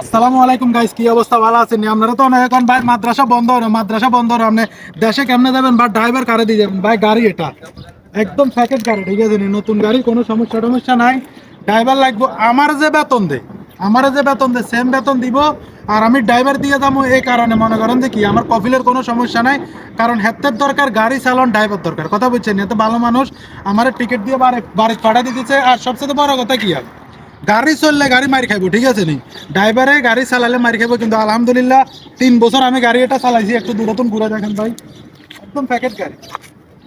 আসসালামু আলাইকুম গাইস কি অবস্থা? ভালো আছেন? আপনারা তো এখন ভাই মাদ্রাসা বন্ধ হলো। মাদ্রাসা বন্ধ হলো। আপনি দেশে কেমনে বা ড্রাইভার কারে দিয়ে যাবেন? ভাই, গাড়ি এটা। একদম গাড়ি, ঠিক আছে নতুন গাড়ি, কোনো সমস্যা টমস্যা নাই। ড্রাইভার লাগবো। আমার যে বেতন আমার যে বেতন সেম বেতন দিব। আর আমি ড্রাইভার দিয়ে যাব এই কারণে। মনে করেন যে কি, আমার কফিলের কোনো সমস্যা নাই। কারণ হেত্তের দরকার, গাড়ি চালান ড্রাইভার দরকার। কথা বলছেন, এত ভালো মানুষ। আমার টিকিট দিয়ে বাড়ি বাড়ি পাঠা দিতেছে। আর সবচেয়ে বড় কথা কি আর? গাড়ি চললে গাড়ি মারি খাইবো, ঠিক আছে নি? ড্রাইভারে গাড়ি চালালে মারি খাইবো, কিন্তু আলহামদুলিল্লাহ তিন বছর আমি গাড়ি এটা চালাইছি, একটু দূরতন ঘুরে দেখেন ভাই। একদম প্যাকেট গাড়ি।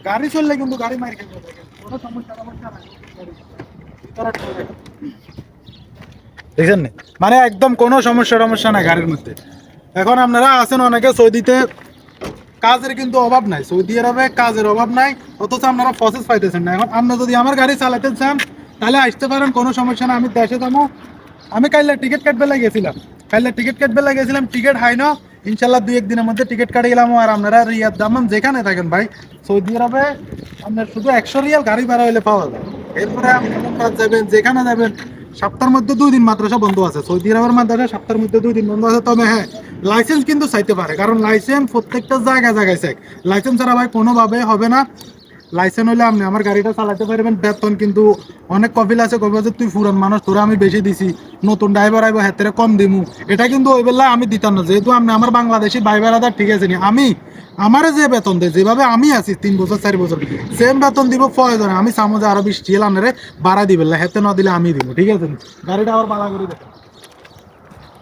গাড়ি চললে কিন্তু গাড়ি মারি খাইবো। কোনো সমস্যা? মানে একদম কোনো সমস্যা টমস্যা নাই গাড়ির মধ্যে। এখন আপনারা আছেন অনেকে সৌদিতে। কাজের কিন্তু অভাব নাই। সৌদি আরবে কাজের অভাব নাই, অথচ আপনারা প্রসেস পাইতেছেন না। এখন আপনারা যদি আমার গাড়ি চালাতে চান তাহলে আসতে পারেন, কোনো সমস্যা না আমি দেশে যাব। আমি কাইলে টিকিট কাটবে গেছিলাম। কাইলে টিকিট কাটবে গেছিলাম, টিকিট হাই না। ইনশাল্লাহ দুই একদিনের মধ্যে টিকিট কাটে গেলাম আর আপনারা রিয়াদ দামান যেখানে থাকেন ভাই, সৌদি আরবে, আপনার শুধু একশো রিয়াল গাড়ি ভাড়া হলে পাওয়া যায়। এরপরে আপনি যাবেন, যেখানে যাবেন, সপ্তাহের মধ্যে দুই দিন মাদ্রাসা বন্ধ আছে। সৌদি আরবের মাদ্রাসা সপ্তাহের মধ্যে দুই দিন বন্ধ আছে, তবে হ্যাঁ লাইসেন্স কিন্তু চাইতে পারে, কারণ লাইসেন্স প্রত্যেকটা জায়গায় জায়গায় চাই লাইসেন্স ছাড়া ভাই কোনোভাবে হবে না। লাইসেন্স হলে আপনি আমার গাড়িটা চালাতে পারবেন, বেতন কিন্তু অনেক কপিল আছে কপিল আছে, তুই ফুরান মানুষ, তোরা আমি বেশি দিছি, নতুন ড্রাইভার আইব, হাতের কম দিমু এটা কিন্তু ওই বেলা আমি দিতাম না, যেহেতু আপনি আমার বাংলাদেশি ভাই বেড়াদার ঠিক আছে নি, আমি, আমারে যে বেতন দেয়, যেভাবে আমি আছি তিন বছর, চার বছর সেম বেতন দিব প্রয়োজনে আমি সামজে আরও বিশ টিএল আনারে বাড়া দিবে হেতে না দিলে আমি দিব, ঠিক আছে? গাড়িটা আবার বালা করে দেখেন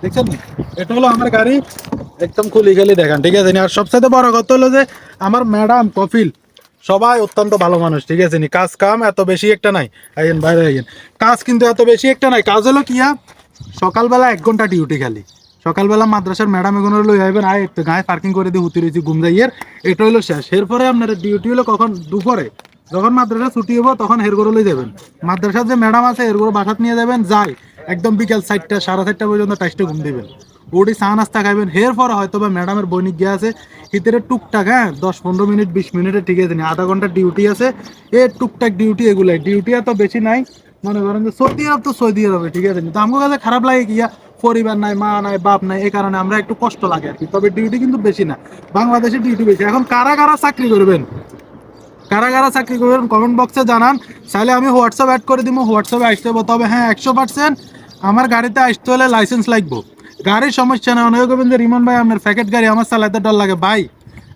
দেখছেন এটা হলো আমার গাড়ি, একদম খুলি খেলি দেখান, ঠিক আছে? আর সবচেয়ে বড় কথা হলো যে, আমার ম্যাডাম কপিল সবাই অত্যন্ত ভালো মানুষ, ঠিক আছে নি? কাজ কাম এত বেশি একটা নাই। আইয়েন, বাইরে আইয়েন। কাজ কিন্তু এত বেশি একটা নাই। কাজ হলো কি হ্যাঁ? সকালবেলা এক ঘণ্টা ডিউটি খালি। সকালবেলা মাদ্রাসার ম্যাডাম এগুলো লই আইবেন, আয় একটু গায়ে পার্কিং করে দিয়ে হুতি রয়েছি, ঘুম যাইয়ের। এটা হলো শেষ। এরপরে আপনার ডিউটি হলো কখন? দুপুরে। যখন মাদ্রাসা ছুটি হব, তখন হেরগোর লই যাবেন। মাদ্রাসার যে ম্যাডাম আছে এরগোর বাসাত নিয়ে যাবেন যাই একদম বিকাল চারটা, সাড়ে চারটা পর্যন্ত টাইসটা ঘুম দিবেন। ওটি চা নাস্তা খাইবেন হের পরে হয়তো বা ম্যাডামের বৈনিক গিয়ে আছে। হিতের টুকটাক হ্যাঁ দশ পনেরো মিনিট, বিশ মিনিটে ঠিক আছে আধা ঘণ্টা ডিউটি আছে। এ টুকটাক ডিউটি এগুলাই। ডিউটি এত বেশি নাই। মনে করেন যে সৌদি আরব তো সৌদি আরবে, ঠিক আছে তো আমার কাছে খারাপ লাগে কি পরিবার নাই, মা নাই, বাপ নাই এই কারণে আমরা একটু কষ্ট লাগে আর কি। তবে ডিউটি কিন্তু বেশি না। বাংলাদেশে ডিউটি বেশি। এখন কারা কারা চাকরি করবেন? কারা কারা চাকরি করবেন? কমেন্ট বক্সে জানান। চাইলে আমি হোয়াটসঅ্যাপ অ্যাড করে দিব হোয়াটসঅ্যাপে আসতে হবে। তবে হ্যাঁ একশো পার্সেন্ট আমার গাড়িতে আসতে হলে লাইসেন্স লাগবো। গাড়ির সমস্যা না অনেকে করবেন যে রিমন ভাই আপনার প্যাকেট গাড়ি আমার চালাতে ডর লাগে। ভাই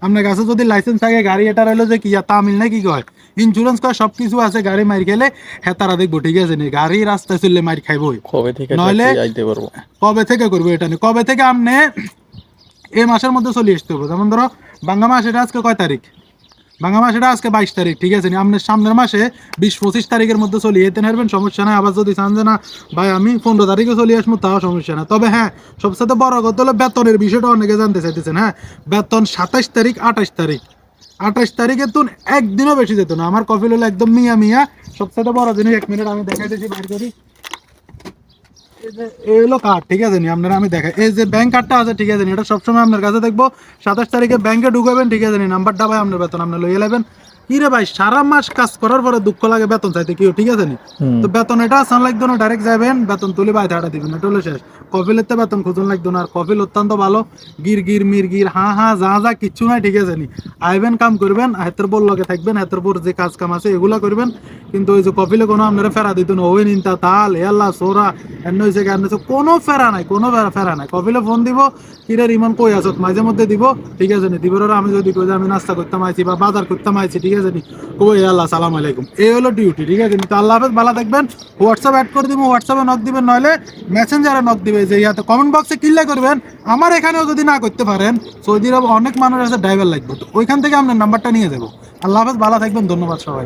আপনার কাছে যদি লাইসেন্স থাকে গাড়ি এটা রইল যে কি তামিল না কি কয়? ইন্স্যুরেন্স কয় সব কিছু আছে গাড়ি মারি খেলে হ্যাঁ তারা দেখব ঠিক আছে নি গাড়ি রাস্তায় চললে মারি থেকে নইলে- কবে থেকে করব এটা নিয়ে কবে থেকে আপনি এই মাসের মধ্যে চলে আসতে হবে। যেমন ধরো বাংলা মাস এটা আজকে কয় তারিখ? বাংলা মাস এটা আজকে বাইশ তারিখ, ঠিক আছে? আপনার সামনের মাসে বিশ পঁচিশ তারিখের মধ্যে চলে যেতে পারবেন সমস্যা নাই। আবার যদি চান যে না, ভাই, আমি পনেরো তারিখে চলে আসব, তাও সমস্যা না তবে হ্যাঁ সবচেয়ে বড় কথা হলো বেতনের বিষয়টা অনেকে জানতে চাইতেছেন হ্যাঁ? বেতন সাতাইশ তারিখ আঠাশ তারিখ। আঠাশ তারিখে তো একদিনও বেশি যেত না। আমার কফিল হলো একদম মিয়া মিয়া। সবচেয়ে বড় জিনিস, এক মিনিট আমি দেখাই দিয়েছি বাইর করি। কার্ড ঠিক আছে নি? আপনারা আমি এই যে ব্যাংক কার্ডটা আছে, ঠিক আছে নি? সবসময় আপনার কাছে দেখব। সাতাশ তারিখে ব্যাংকে ঢুকাবেন, ঠিক আছে নি? নাম্বারটা ভাই আপনার বেতন, আপনার লইয়ে নেবেন কি রে ভাই সারা মাস কাজ করার পরে দুঃখ লাগে বেতন চাইতে কি ঠিক আছে নি? তো বেতন এটা আসান লাগতো না ডাইরেক্ট যাবেন বেতন তুলে হাঁটা দিবেন এটা হলো শেষ। কফিলের তো বেতন খুঁজুন লাগতো না আর কফিল অত্যন্ত ভালো। গির গির মির গির যা যা কিচ্ছু নাই ঠিক আছে নি? আইবেন কাম করবেন হাতের লগে থাকবেন হাতের যে কাজ কাম আছে এগুলা করবেন। কিন্তু ওই যে কফিলে কোনো আপনারা ফেরা দিত না ওই নিন্তা তাল এল্লা সোরা এন্ন হয়েছে কেন কোনো ফেরা নাই কোনো ফেরা- নাই। কফিলে ফোন দিব কিরে রিমান কই আছত? মাঝে মধ্যে দিব ঠিক আছে নি? দিবার আমি যদি কই যে আমি নাস্তা করতাম আইছি বা বাজার করতাম আইছি ঠিক আছে নি? কই আল্লাহ, সালাম আলাইকুম। এই হলো ডিউটি ঠিক আছে তো আল্লাহ হাফেজ, ভালো থাকবেন। হোয়াটসঅ্যাপ অ্যাড করে দিব হোয়াটসঅ্যাপে নক দিবেন, নইলে মেসেঞ্জারে নক দিবে যে ইয়াতে কমেন্ট বক্সে কিল্লা করবেন। আমার এখানেও যদি না করতে পারেন, সৌদি আরব অনেক মানুষ আছে ড্রাইভার লাগবে। তো ওইখান থেকে আপনার নাম্বারটা নিয়ে যাব। আল্লাহ হাফেজ, ভালো থাকবেন, ধন্যবাদ সবাই